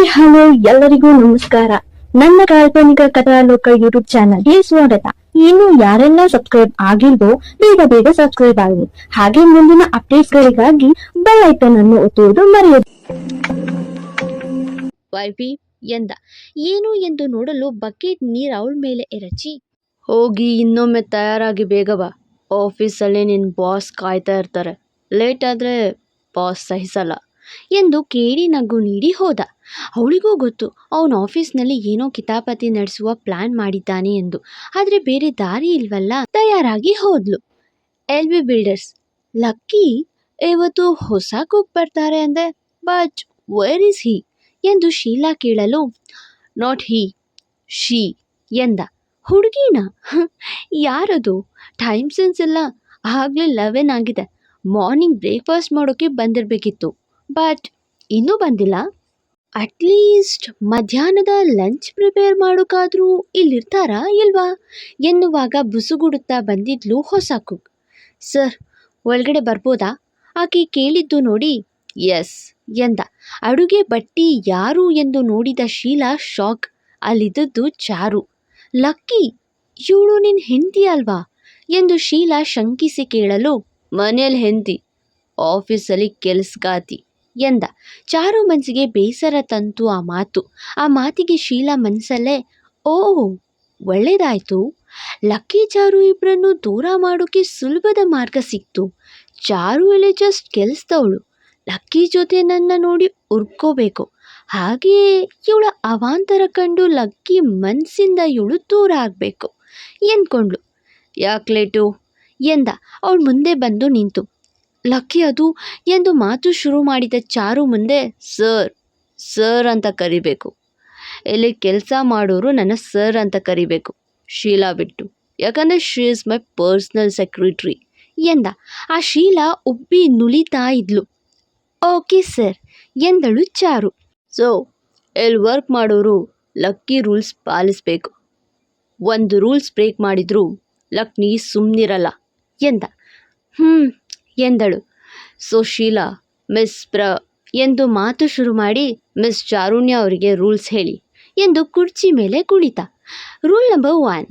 Hi hello ಎಲ್ಲರಿಗೂ ನಮಸ್ಕಾರ. ನನ್ನ ಕಾಲ್ಪನಿಕ ಕಥಾಲೋಕ ಯೂಟ್ಯೂಬ್ ಚಾನಲ್ಗೆ ಸ್ವಾಗತ. ಇನ್ನು ಯಾರೆಲ್ಲ ಸಬ್ಸ್ಕ್ರೈಬ್ ಆಗಿಲ್ವೋ ಬೇಗ ಬೇಗ ಸಬ್ಸ್ಕ್ರೈಬ್ ಆಗಿ ಹಾಗೆ ಮುಂದಿನ ಅಪ್ಡೇಟ್ಸ್ ಗಳಿಗಾಗಿ ಬೆಲ್ ಐಕನ್ ಅನ್ನು ಒತ್ತುವುದು ಮರೆಯದು. ವೈಫಿ ಎಂದ. ಏನು ಎಂದು ನೋಡಲು ಬಕೆಟ್ ನೀರು ಅವಳ ಮೇಲೆ ಎರಚಿ. ಹೋಗಿ ಇನ್ನೊಮ್ಮೆ ತಯಾರಾಗಿ ಬೇಗ ಬಾ. ಆಫೀಸಲ್ಲಿ ನಿನ್ ಬಾಸ್ ಕಾಯ್ತಾ ಇರ್ತಾರೆ. ಲೇಟ್ ಆದ್ರೆ ಬಾಸ್ ಸಹಿಸಲ್ಲ ಎಂದು ಕೇಳಿ ನಗು ನೀಡಿ ಹೋದ. ಅವಳಿಗೂ ಗೊತ್ತು, ಅವನ ಆಫೀಸ್ನಲ್ಲಿ ಏನೋ ಕಿತಾಪತಿ ನಡೆಸುವ ಪ್ಲಾನ್ ಮಾಡಿದ್ದಾನೆ ಎಂದು. ಆದರೆ ಬೇರೆ ದಾರಿ ಇಲ್ವಲ್ಲ? ತಯಾರಾಗಿ ಹೋದ್ಲು. ಎಲ್ ಬಿ ಬಿಲ್ಡರ್ಸ್, ಲಕ್ಕಿ, ಇವತ್ತು ಹೊಸ ಕುಕ್ ಬರ್ತಾರೆ ಅಂದೆ ಬಟ್ ವೇರ್ ಇಸ್ ಹಿ ಎಂದು ಶೀಲಾ ಕೇಳಲು ನಾಟ್ ಹಿ ಶೀ ಎಂದ. ಹುಡುಗಿನ? ಯಾರದು? ಟೈಮ್ ಸೆನ್ಸ್ ಎಲ್ಲ ಆಗಲೇ ಲೆವೆನ್ ಆಗಿದೆ. ಮಾರ್ನಿಂಗ್ ಬ್ರೇಕ್ಫಾಸ್ಟ್ ಮಾಡೋಕ್ಕೆ ಬಂದಿರಬೇಕಿತ್ತು. ಬಟ್ ಇನ್ನೂ ಬಂದಿಲ್ಲ? ಅಟ್ಲೀಸ್ಟ್ ಮಧ್ಯಾಹ್ನದ ಲಂಚ್ ಪ್ರಿಪೇರ್ ಮಾಡೋಕ್ಕಾದರೂ ಇಲ್ಲಿರ್ತಾರಾ ಇಲ್ವಾ? ಎನ್ನುವಾಗ ಬುಸುಗುಡುತ್ತಾ ಬಂದಿದ್ಲು ಹೊಸ ಕುಕ್ ಸರ್ ಒಳಗಡೆ ಬರ್ಬೋದಾ? ಆಕೆ ಕೇಳಿದ್ದು ನೋಡಿ ಎಸ್ ಎಂದ. ಅಡುಗೆ ಬಟ್ಟಿ ಯಾರು ಎಂದು ನೋಡಿದ ಶೀಲಾ ಶಾಕ್ ಅಲ್ಲಿದ್ದದ್ದು ಚಾರು. ಲಕ್ಕಿ, ಇವಳು ನಿನ್ನ ಹೆಂಡತಿ ಅಲ್ವಾ? ಎಂದು ಶೀಲಾ ಶಂಕಿಸಿ ಕೇಳಲು, ಮನೇಲಿ ಹೆಂಡತಿ ಆಫೀಸಲ್ಲಿ ಕೆಲ್ಸಗಾತಿ ಎಂದ, ಚಾರು ಮನಸ್ಸಿಗೆ ಬೇಸರ ತಂತು ಆ ಮಾತು. ಆ ಮಾತಿಗೆ ಶೀಲಾ ಮನಸ್ಸಲ್ಲೇ, ಓ, ಒಳ್ಳೇದಾಯ್ತು. ಲಕ್ಕಿ ಚಾರು ಇಬ್ಬರನ್ನು ದೂರ ಮಾಡೋಕೆ ಸುಲಭದ ಮಾರ್ಗ ಸಿಕ್ತು. ಚಾರು ಎಲೆ ಜಸ್ಟ್ ಕೆಲ್ಸದವಳು. ಲಕ್ಕಿ ಜೊತೆ ನನ್ನ ನೋಡಿ ಉರ್ಕೋಬೇಕು. ಹಾಗೆಯೇ ಇವಳ ಅವಾಂತರ ಕಂಡು ಲಕ್ಕಿ ಮನಸ್ಸಿಂದ ಇವಳು ದೂರ ಆಗಬೇಕು ಎಂದ್ಕೊಂಡ್ಳು. ಯಾಕ್ಲೇಟು? ಎಂದ, ಅವಳು ಮುಂದೆ ಬಂದು ನಿಂತು. ಲಕ್ಕಿ ಅದು ಎಂದು ಮಾತು ಶುರು ಮಾಡಿದ ಚಾರು ಮುಂದೆ, ಸರ್ ಸರ್ ಅಂತ ಕರಿಬೇಕು. ಇಲ್ಲಿ ಕೆಲಸ ಮಾಡೋರು ನನ್ನ ಸರ್ ಅಂತ ಕರಿಬೇಕು, ಶೀಲಾ ಬಿಟ್ಟು. ಯಾಕಂದರೆ she is my personal secretary, ಎಂದ. ಆ ಶೀಲಾ ಉಬ್ಬಿ ನುಲಿತಾ ಇದ್ಲು. ಓಕೆ, ಸರ್, ಎಂದಳು ಚಾರು. ಸೊ ಇಲ್ಲಿ ವರ್ಕ್ ಮಾಡೋರು ಲಕ್ಕಿ ರೂಲ್ಸ್ ಪಾಲಿಸಬೇಕು. ಒಂದು ರೂಲ್ಸ್ ಬ್ರೇಕ್ ಮಾಡಿದ್ರು ಲಕ್ಷ್ಮಿ ಸುಮ್ಮನಿರಲ್ಲ ಎಂದ. ಹ್ಞೂ ಎಂದಳು. ಸೊ ಶೀಲಾ, ಮಿಸ್ ಪ್ರ ಎಂದು ಮಾತು ಶುರು ಮಾಡಿ ಮಿಸ್ ಚಾರುಣ್ಯ ಅವರಿಗೆ ರೂಲ್ಸ್ ಹೇಳಿ ಎಂದು ಕುರ್ಚಿ ಮೇಲೆ ಕುಳಿತ. ರೂಲ್ ನಂಬರ್ ಒನ್,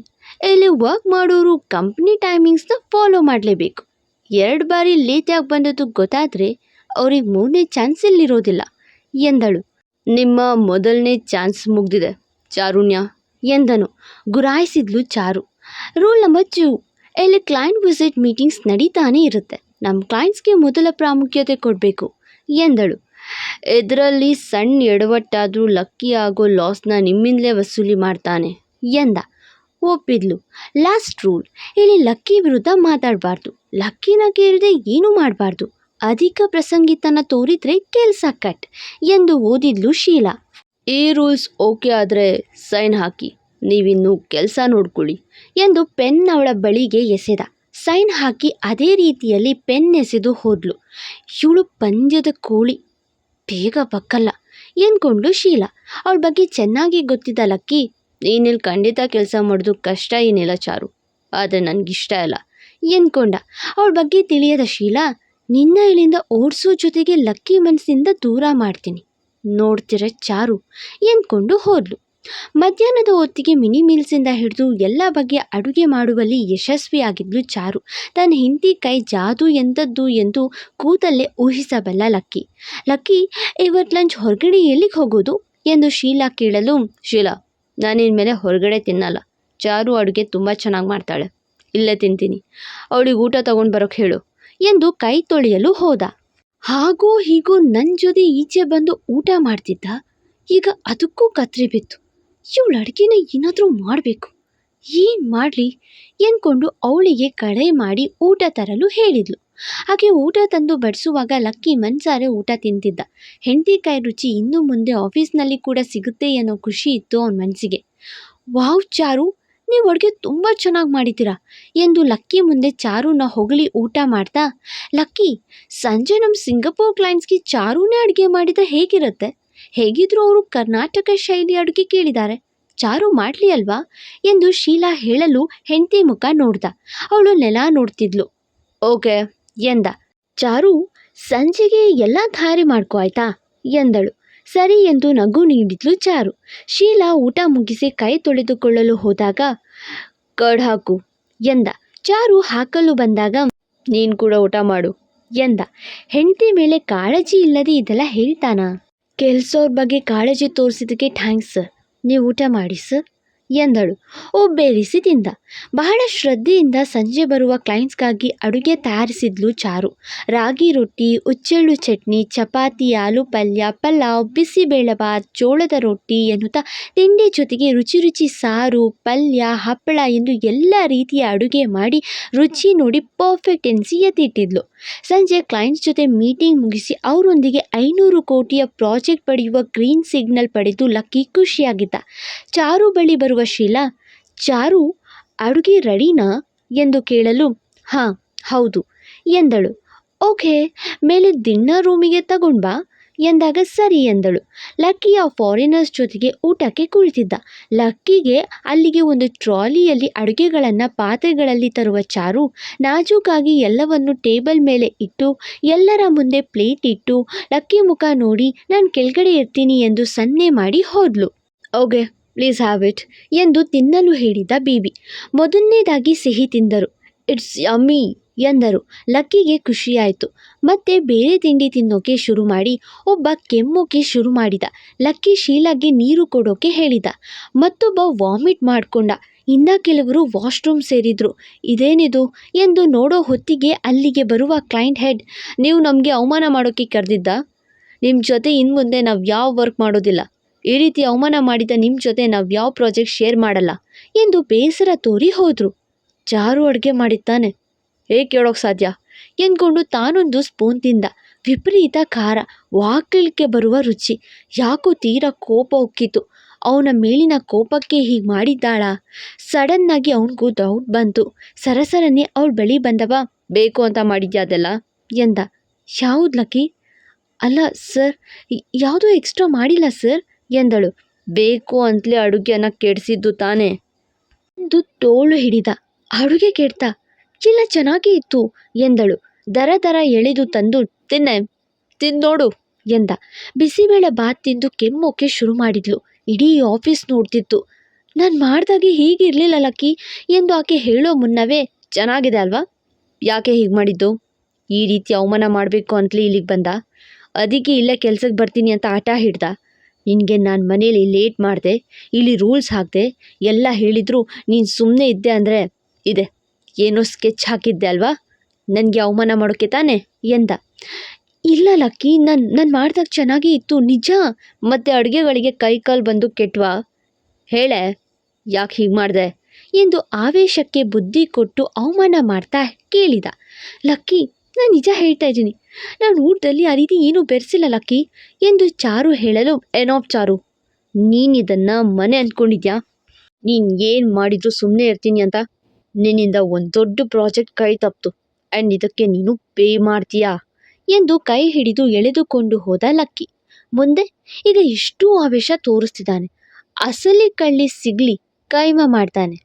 ಇಲ್ಲಿ ವರ್ಕ್ ಮಾಡೋರು ಕಂಪ್ನಿ ಟೈಮಿಂಗ್ಸ್ನ ಫಾಲೋ ಮಾಡಲೇಬೇಕು. ಎರಡು ಬಾರಿ ಲೇಟಾಗಿ ಬಂದದ್ದು ಗೊತ್ತಾದರೆ ಅವ್ರಿಗೆ ಮೂರನೇ ಚಾನ್ಸ್ ಇಲ್ಲಿರೋದಿಲ್ಲ ಎಂದಳು. ನಿಮ್ಮ ಮೊದಲನೇ ಚಾನ್ಸ್ ಮುಗ್ದಿದೆ ಚಾರುಣ್ಯ ಎಂದನು ಗುರಾಯಿಸಿದ್ಲು ಚಾರು. ರೂಲ್ ನಂಬರ್ ಟೂ, ಇಲ್ಲಿ ಕ್ಲೈಂಟ್ ವಿಸಿಟ್ ಮೀಟಿಂಗ್ಸ್ ನಡೀತಾನೆ ಇರುತ್ತೆ. ನಮ್ಮ ಕ್ಲೈಂಟ್ಸ್ಗೆ ಮೊದಲ ಪ್ರಾಮುಖ್ಯತೆ ಕೊಡಬೇಕು ಎಂದಳು. ಇದರಲ್ಲಿ ಸಣ್ಣ ಎಡವಟ್ಟಾದರೂ ಲಕ್ಕಿ ಆಗೋ ಲಾಸ್ನ ನಿಮ್ಮಿಂದಲೇ ವಸೂಲಿ ಮಾಡ್ತಾನೆ ಎಂದ. ಒಪ್ಪಿದ್ಲು. ಲಾಸ್ಟ್ ರೂಲ್ ಇಲ್ಲಿ ಲಕ್ಕಿ ವಿರುದ್ಧ ಮಾತಾಡಬಾರ್ದು. ಲಕ್ಕಿನ ಕೇಳಿದೆ ಏನೂ ಮಾಡಬಾರ್ದು. ಅಧಿಕ ಪ್ರಸಂಗಿತನ ತೋರಿದರೆ ಕೆಲಸ ಕಟ್ ಎಂದು ಓದಿದ್ಲು ಶೀಲಾ. ಈ ರೂಲ್ಸ್ ಓಕೆ ಆದರೆ ಸೈನ್ ಹಾಕಿ, ನೀವಿನ್ನು ಕೆಲಸ ನೋಡ್ಕೊಳ್ಳಿ ಎಂದು ಪೆನ್ ಅವಳ ಬಳಿಗೆ ಎಸೆದ. ಸೈನ್ ಹಾಕಿ ಅದೇ ರೀತಿಯಲ್ಲಿ ಪೆನ್ ಎಸೆದು ಹೋದ್ಲು. ಇವಳು ಪಂದ್ಯದ ಕೋಳಿ. ಬೇಗ ಬಕ್ಕಲ್ಲ. ಎಂದ್ಕೊಂಡು ಶೀಲಾ. ಅವಳ ಬಗ್ಗೆ ಚೆನ್ನಾಗಿ ಗೊತ್ತಿದ್ದ ಲಕ್ಕಿ, ನೀನಿಲ್ಲಿ ಖಂಡಿತ ಕೆಲಸ ಮಾಡೋದು ಕಷ್ಟ ಏನಿಲ್ಲ ಚಾರು. ಆದರೆ ನನಗಿಷ್ಟ ಇಲ್ಲ. ಎಂದ್ಕೊಂಡ. ಅವಳ ಬಗ್ಗೆ ತಿಳಿಯದ ಶೀಲಾ, ನಿನ್ನ ಇಲ್ಲಿಂದ ಓಡಿಸೋ ಜೊತೆಗೆ ಲಕ್ಕಿ ಮನಸ್ಸಿಂದ ದೂರ ಮಾಡ್ತೀನಿ. ನೋಡ್ತಿರ ಚಾರು. ಎಂದ್ಕೊಂಡು ಹೋದ್ಲು. ಮಧ್ಯಾಹ್ನದ ಹೊತ್ತಿಗೆ ಮಿನಿ ಮೀಲ್ಸಿಂದ ಹಿಡಿದು ಎಲ್ಲ ಬಗೆಯ ಅಡುಗೆ ಮಾಡುವಲ್ಲಿ ಯಶಸ್ವಿಯಾಗಿದ್ಲು ಚಾರು. ತನ್ನ ಹಿಂದಿ ಕೈ ಜಾದು ಎಂಥದ್ದು ಎಂದು ಕೂತಲ್ಲೇ ಊಹಿಸಬಲ್ಲ ಲಕ್ಕಿ. ಲಕ್ಕಿ ಇವತ್ತು ಲಂಚ್ ಹೊರಗಡೆ ಎಲ್ಲಿಗೆ ಹೋಗೋದು? ಎಂದು ಶೀಲಾ ಕೇಳಲು, ಶೀಲಾ ನಾನಿನ ಮೇಲೆ ಹೊರಗಡೆ ತಿನ್ನಲ್ಲ. ಚಾರು ಅಡುಗೆ ತುಂಬ ಚೆನ್ನಾಗಿ ಮಾಡ್ತಾಳೆ. ಇಲ್ಲೇ ತಿಂತೀನಿ. ಅವಳಿಗೆ ಊಟ ತಗೊಂಡು ಬರೋಕೆ ಹೇಳು ಎಂದು ಕೈ ತೊಳೆಯಲು ಹೋದ. ಹಾಗೂ ಹೀಗೂ ನನ್ನ ಜೊತೆ ಈಚೆ ಬಂದು ಊಟ ಮಾಡ್ತಿದ್ದ? ಈಗ ಅದಕ್ಕೂ ಕತ್ರಿ ಬಿತ್ತು. ಇವಳು ಅಡುಗೆನ ಏನಾದರೂ ಮಾಡಬೇಕು. ಏನು ಮಾಡಲಿ? ಎಂದ್ಕೊಂಡು ಅವಳಿಗೆ ಕಡೆ ಮಾಡಿ ಊಟ ತರಲು ಹೇಳಿದ್ಲು. ಹಾಗೆ ಊಟ ತಂದು ಬಡಿಸುವಾಗ ಲಕ್ಕಿ ಮನ್ಸಾರೆ ಊಟ ತಿಂತಿದ್ದ. ಹೆಂಡತಿ ಕೈ ರುಚಿ ಇನ್ನು ಮುಂದೆ ಆಫೀಸ್ನಲ್ಲಿ ಕೂಡ ಸಿಗುತ್ತೆ ಅನ್ನೋ ಖುಷಿ ಇತ್ತು ಅವನ ಮನಸ್ಸಿಗೆ ವಾವ್ ಚಾರು, ನೀವು ಅಡುಗೆ ತುಂಬ ಚೆನ್ನಾಗಿ ಮಾಡಿದ್ದೀರಾ ಎಂದು ಲಕ್ಕಿ ಮುಂದೆ ಚಾರುನ ಹೊಗಳಿ ಊಟ ಮಾಡ್ತಾ, ಲಕ್ಕಿ, ಸಂಜೆ ನಮ್ಮ ಸಿಂಗಪೂರ್ ಕ್ಲೈಂಟ್ಸ್ಗೆ ಚಾರುನೇ ಅಡುಗೆ ಮಾಡಿದರೆ ಹೇಗಿರುತ್ತೆ? ಹೇಗಿದ್ರು ಅವರು ಕರ್ನಾಟಕ ಶೈಲಿ ಅಡುಗೆ ಕೇಳಿದ್ದಾರೆ. ಚಾರು ಮಾಡಲಿ ಅಲ್ವಾ? ಎಂದು ಶೀಲಾ ಹೇಳಲು ಹೆಂಡತಿ ಮುಖ ನೋಡ್ದ. ಅವಳು ನೆಲ ನೋಡ್ತಿದ್ಲು. ಓಕೆ, ಎಂದ. ಚಾರು, ಸಂಜೆಗೆ ಎಲ್ಲ ತಯಾರಿ ಮಾಡ್ಕೊ ಆಯ್ತಾ? ಎಂದಳು. ಸರಿ ಎಂದು ನಗು ನೀಡಿದ್ಲು ಚಾರು. ಶೀಲಾ ಊಟ ಮುಗಿಸಿ ಕೈ ತೊಳೆದುಕೊಳ್ಳಲು ಹೋದಾಗ, ಕಡ್ ಹಾಕು, ಎಂದ. ಚಾರು ಹಾಕಲು ಬಂದಾಗ, ನೀನು ಕೂಡ ಊಟ ಮಾಡು, ಎಂದ. ಹೆಂಡತಿ ಮೇಲೆ ಕಾಳಜಿ ಇಲ್ಲದೆ ಇದೆಲ್ಲ ಹೇಳ್ತಾನಾ? ಕೆಲ್ಸವ್ರ ಬಗ್ಗೆ ಕಾಳಜಿ ತೋರಿಸಿದ್ದಕ್ಕೆ ಥ್ಯಾಂಕ್ಸ್ ಸರ್ ನೀವು ಊಟ ಮಾಡಿ ಸರ್ ಎಂದಳು. ಒಬ್ಬೇರಿಸಿ ತಿಂದ ಬಹಳ ಶ್ರದ್ಧೆಯಿಂದ ಸಂಜೆ ಬರುವ ಕ್ಲೈಂಟ್ಸ್ಗಾಗಿ ಅಡುಗೆ ತಯಾರಿಸಿದ್ಲು ಚಾರು. ರಾಗಿ ರೊಟ್ಟಿ, ಉಚ್ಚೆಳ್ಳು ಚಟ್ನಿ, ಚಪಾತಿ, ಆಲೂ ಪಲ್ಯ, ಪಲಾವ್ ಬಿಸಿಬೇಳೆಬಾತ್ ಜೋಳದ ರೊಟ್ಟಿ ಎನ್ನುತ್ತಾ ತಿಂಡಿ ಜೊತೆಗೆ ರುಚಿ ರುಚಿ ಸಾರು, ಪಲ್ಯ, ಹಪ್ಪಳ ಎಂದು ಎಲ್ಲ ರೀತಿಯ ಅಡುಗೆ ಮಾಡಿ ರುಚಿ ನೋಡಿ ಪರ್ಫೆಕ್ಟ್ ಎನಿಸಿ ಎತ್ತಿಟ್ಟಿದ್ಲು ಸಂಜೆ ಕ್ಲೈಂಟ್ಸ್ ಜೊತೆ ಮೀಟಿಂಗ್ ಮುಗಿಸಿ ಅವರೊಂದಿಗೆ ಐನೂರು ಕೋಟಿಯ ಪ್ರಾಜೆಕ್ಟ್ ಪಡೆಯುವ ಗ್ರೀನ್ ಸಿಗ್ನಲ್ ಪಡೆದು ಲಕ್ಕಿ ಖುಷಿಯಾಗಿದ್ದ. ಚಾರು ಬಳಿ ಬರುವ ಶೀಲಾ ಚಾರು ಅಡುಗೆ ರೆಡಿನಾ ಎಂದು ಕೇಳಲು, ಹಾಂ, ಹೌದು, ಎಂದಳು. ಓಕೆ, ಮೇಲೆ ದಿನ್ನ ರೂಮಿಗೆ ತಗೊಂಡ್ ಬಾ, ಎಂದಾಗ ಸರಿ ಎಂದಳು. ಲಕ್ಕಿ ಆ ಫಾರಿನರ್ಸ್ ಜೊತೆಗೆ ಊಟಕ್ಕೆ ಕುಳಿತಿದ್ದ. ಲಕ್ಕಿಗೆ ಅಲ್ಲಿಗೆ ಒಂದು ಟ್ರಾಲಿಯಲ್ಲಿ ಅಡುಗೆಗಳನ್ನು ಪಾತ್ರೆಗಳಲ್ಲಿ ತರುವ ಚಾರು, ನಾಜೂಕಾಗಿ ಎಲ್ಲವನ್ನು ಟೇಬಲ್ ಮೇಲೆ ಇಟ್ಟು, ಎಲ್ಲರ ಮುಂದೆ ಪ್ಲೇಟ್ ಇಟ್ಟು, ಲಕ್ಕಿ ಮುಖ ನೋಡಿ, ನಾನು ಕೆಳಗಡೆ ಇರ್ತೀನಿ ಎಂದು ಸನ್ನೆ ಮಾಡಿ ಹೋದಳು ಓಕೆ ಪ್ಲೀಸ್ ಹ್ಯಾವ್ ಇಟ್ ಎಂದು ತಿನ್ನಲು ಹೇಳಿದ ಬೀಬಿ. ಮೊದಲನೇದಾಗಿ ಸಿಹಿ ತಿಂದರು. ಇಟ್ಸ್ ಯಮ್ಮಿ ಎಂದರು. ಲಕ್ಕಿಗೆ ಖುಷಿಯಾಯಿತು. ಮತ್ತೆ ಬೇರೆ ತಿಂಡಿ ತಿನ್ನೋಕೆ ಶುರು ಮಾಡಿ, ಒಬ್ಬ ಕೆಮ್ಮೋಕೆ ಶುರು ಮಾಡಿದ. ಲಕ್ಕಿ ಶೀಲಾಗೆ ನೀರು ಕೊಡೋಕೆ ಹೇಳಿದ. ಮತ್ತೊಬ್ಬ ವಾಮಿಟ್ ಮಾಡಿಕೊಂಡ. ಇನ್ನ ಕೆಲವರು ವಾಶ್ರೂಮ್ ಸೇರಿದ್ರು. ಇದೇನಿದು? ಎಂದು ನೋಡೋ ಹೊತ್ತಿಗೆ ಅಲ್ಲಿಗೆ ಬರುವ ಕ್ಲೈಂಟ್ ಹೆಡ್, ನೀವು ನಮಗೆ ಅವಮಾನ ಮಾಡೋಕ್ಕೆ ಕರೆದಿದ್ದ? ನಿಮ್ಮ ಜೊತೆ ಇನ್ನು ಮುಂದೆ ನಾವು ಯಾವ ವರ್ಕ್ ಮಾಡೋದಿಲ್ಲ. ಈ ರೀತಿ ಅವಮಾನ ಮಾಡಿದ ನಿಮ್ಮ ಜೊತೆ ನಾವು ಯಾವ ಪ್ರಾಜೆಕ್ಟ್ ಶೇರ್ ಮಾಡಲ್ಲ. ಎಂದು ಬೇಸರ ತೋರಿ ಹೋದರು. ಜಾರು ಅಡುಗೆ ಮಾಡಿದ್ದಾನೆ. ಹೇಗೆ ಕೇಳೋಕೆ ಸಾಧ್ಯ? ಎಂದ್ಕೊಂಡು ತಾನೊಂದು ಸ್ಪೂನ್ ತಿಂದ ವಿಪರೀತ ಖಾರ, ವಾಕಲಿಕ್ಕೆ ಬರುವ ರುಚಿ, ಯಾಕೋ ತೀರಾ ಕೋಪ ಉಕ್ಕಿತು. ಅವನ ಮೇಲಿನ ಕೋಪಕ್ಕೆ ಹೀಗೆ ಮಾಡಿದ್ದಾಳ? ಸಡನ್ನಾಗಿ ಅವನಿಗೂ ಡೌಟ್ ಬಂತು. ಸರಸರನೆ ಅವಳ ಬಳಿ ಬಂದವ, ಬೇಕು ಅಂತ ಮಾಡಿದ್ಯಾ ಅದೆಲ್ಲ? ಎಂದ. ಯಾವುದು ಲಕ್ಕಿ? ಅಲ್ಲ ಸರ್, ಯಾವುದೂ ಎಕ್ಸ್ಟ್ರಾ ಮಾಡಿಲ್ಲ ಸರ್. ಎಂದಳು. ಬೇಕು ಅಂತಲೇ ಅಡುಗೆಯನ್ನು ಕೆಡಿಸಿದ್ದು ತಾನೇ? ಎಂದು ತೋಳು ಹಿಡಿದ. ಅಡುಗೆ ಕೆಡ್ತ, ಇಲ್ಲ, ಚೆನ್ನಾಗೇ ಇತ್ತು ಎಂದಳು. ದರ ದರ ಎಳೆದು ತಂದು ತಿನ್ನೆ ತಿಂದೋಡು ಎಂದ. ಬಿಸಿಬೇಳೆ ಬಾತ್ ತಿಂದು ಕೆಮ್ಮೋಕೆ ಶುರು ಮಾಡಿದ್ಲು. ಇಡೀ ಆಫೀಸ್ ನೋಡ್ತಿತ್ತು. ನಾನು ಮಾಡ್ದಾಗೆ ಹೀಗಿರಲಿಲ್ಲ ಲಕ್ಕಿ ಎಂದು ಆಕೆ ಹೇಳೋ ಮುನ್ನವೇ, ಚೆನ್ನಾಗಿದೆ ಅಲ್ವಾ? ಯಾಕೆ ಹೀಗೆ ಮಾಡಿದ್ದು? ಈ ರೀತಿ ಅವಮಾನ ಮಾಡಬೇಕು ಅಂತಲೇ ಇಲ್ಲಿಗೆ ಬಂದ? ಅದಕ್ಕೆ ಇಲ್ಲೇ ಕೆಲ್ಸಕ್ಕೆ ಬರ್ತೀನಿ ಅಂತ ಆಟ ಹಿಡ್ದ. ನಿನಗೆ ನಾನು ಮನೇಲಿ ಲೇಟ್ ಮಾಡಿದೆ, ಇಲ್ಲಿ ರೂಲ್ಸ್ ಹಾಕಿದೆ, ಎಲ್ಲ ಹೇಳಿದರೂ, ನೀನು ಸುಮ್ಮನೆ ಇದ್ದೆ ಅಂದರೆ ಇದೆ, ಏನೋ ಸ್ಕೆಚ್ ಹಾಕಿದ್ದೆ ಅಲ್ವಾ? ನನಗೆ ಅವಮಾನ ಮಾಡೋಕ್ಕೆ ತಾನೆ? ಎಂದ. ಇಲ್ಲ ಲಕ್ಕಿ, ನಾನು ನಾನು ಮಾಡ್ದಾಗ ಚೆನ್ನಾಗಿ ಇತ್ತು, ನಿಜ? ಮತ್ತು ಅಡುಗೆಗಳಿಗೆ ಕೈ ಕಾಲು ಬಂದು ಕೆಟ್ವಾ? ಹೇಳೆ, ಯಾಕೆ ಹೀಗೆ ಮಾಡಿದೆ? ಎಂದು ಆವೇಶಕ್ಕೆ ಬುದ್ಧಿ ಕೊಟ್ಟು ಅವಮಾನ ಮಾಡ್ತಾ ಕೇಳಿದ. ಲಕ್ಕಿ ನಾನು ನಿಜ ಹೇಳ್ತಾ ಇದ್ದೀನಿ. ನಾನು ಊಟದಲ್ಲಿ ಆ ರೀತಿ ಏನೂ ಬೆರೆಸಿಲ್ಲ ಲಕ್ಕಿ ಎಂದು ಚಾರು ಹೇಳಲು ಎನೋಪ್ ಚಾರು ನೀನಿದನ್ನು ಮನೆ ಅಂದ್ಕೊಂಡಿದ್ಯಾ ನೀನು ಏನು ಮಾಡಿದ್ರು ಸುಮ್ಮನೆ ಇರ್ತೀನಿ ಅಂತ? ನಿನ್ನಿಂದ ಒಂದು ದೊಡ್ಡ ಪ್ರಾಜೆಕ್ಟ್ ಕೈ ತಪ್ಪಿತು ಆ್ಯಂಡ್ ಇದಕ್ಕೆ ನೀನು ಪೇ ಮಾಡ್ತೀಯಾ? ಎಂದು ಕೈ ಹಿಡಿದು ಎಳೆದುಕೊಂಡು ಹೋದ ಲಕ್ಕಿ ಮುಂದೆ ಈಗ ಇಷ್ಟು ಆವೇಶ ತೋರಿಸ್ತಿದ್ದಾನೆ. ಅಸಲಿ ಕಳ್ಳಿ ಸಿಗ್ಲಿ ಕೈಮ ಮಾಡ್ತಾನೆ.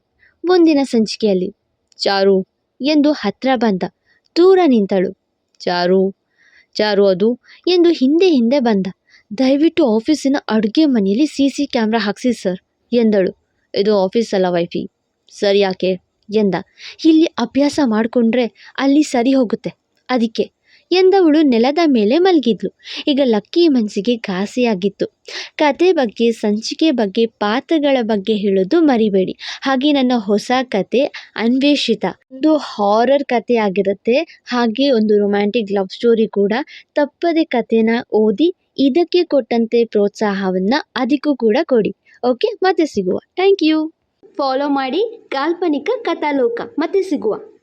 ಮುಂದಿನ ಸಂಚಿಕೆಯಲ್ಲಿ, ಚಾರು ಎಂದು ಹತ್ರ ಬಂದ ದೂರ ನಿಂತಳು. ಚಾರು ಚಾರು ಅದು ಎಂದು ಹಿಂದೆ ಹಿಂದೆ ಬಂದ. ದಯವಿಟ್ಟು ಆಫೀಸಿನ ಅಡುಗೆ ಮನೆಯಲ್ಲಿ ಸಿ ಸಿ ಕ್ಯಾಮ್ರಾ ಹಾಕ್ಸಿ ಸರ್ ಎಂದಳು. ಇದು ಆಫೀಸ್ ಅಲ್ಲ ವೈಫಿ. ಸರಿ ಯಾಕೆ? ಎಂದ. ಇಲ್ಲಿ ಅಭ್ಯಾಸ ಮಾಡಿಕೊಂಡ್ರೆ ಅಲ್ಲಿ ಸರಿ ಹೋಗುತ್ತೆ. ಅದಕ್ಕೆ ಎಂದವಳು ನೆಲದ ಮೇಲೆ ಮಲಗಿದ್ಲು. ಈಗ ಲಕ್ಕಿ ಮನಸ್ಸಿಗೆ ಘಾಸಿಯಾಗಿತ್ತು ಕತೆ ಬಗ್ಗೆ, ಸಂಚಿಕೆ ಬಗ್ಗೆ, ಪಾತ್ರಗಳ ಬಗ್ಗೆ ಹೇಳೋದು ಮರಿಬೇಡಿ. ಹಾಗೆ ನನ್ನ ಹೊಸ ಕತೆ ಅನ್ವೇಷಿತ. ಒಂದು ಹಾರರ್ ಕತೆ ಆಗಿರುತ್ತೆ. ಹಾಗೆ ಒಂದು ರೊಮ್ಯಾಂಟಿಕ್ ಲವ್ ಸ್ಟೋರಿ ಕೂಡ. ತಪ್ಪದೆ ಕತೆನ ಓದಿ, ಇದಕ್ಕೆ ಕೊಟ್ಟಂತೆ ಪ್ರೋತ್ಸಾಹವನ್ನು ಅದಕ್ಕೂ ಕೂಡ ಕೊಡಿ. ಓಕೆ ಮತ್ತೆ ಸಿಗುವ. ಥ್ಯಾಂಕ್ ಯು ಫಾಲೋ ಮಾಡಿ ಕಾಲ್ಪನಿಕ ಕಥಾಲೋಕ. ಮತ್ತೆ ಸಿಗುವ.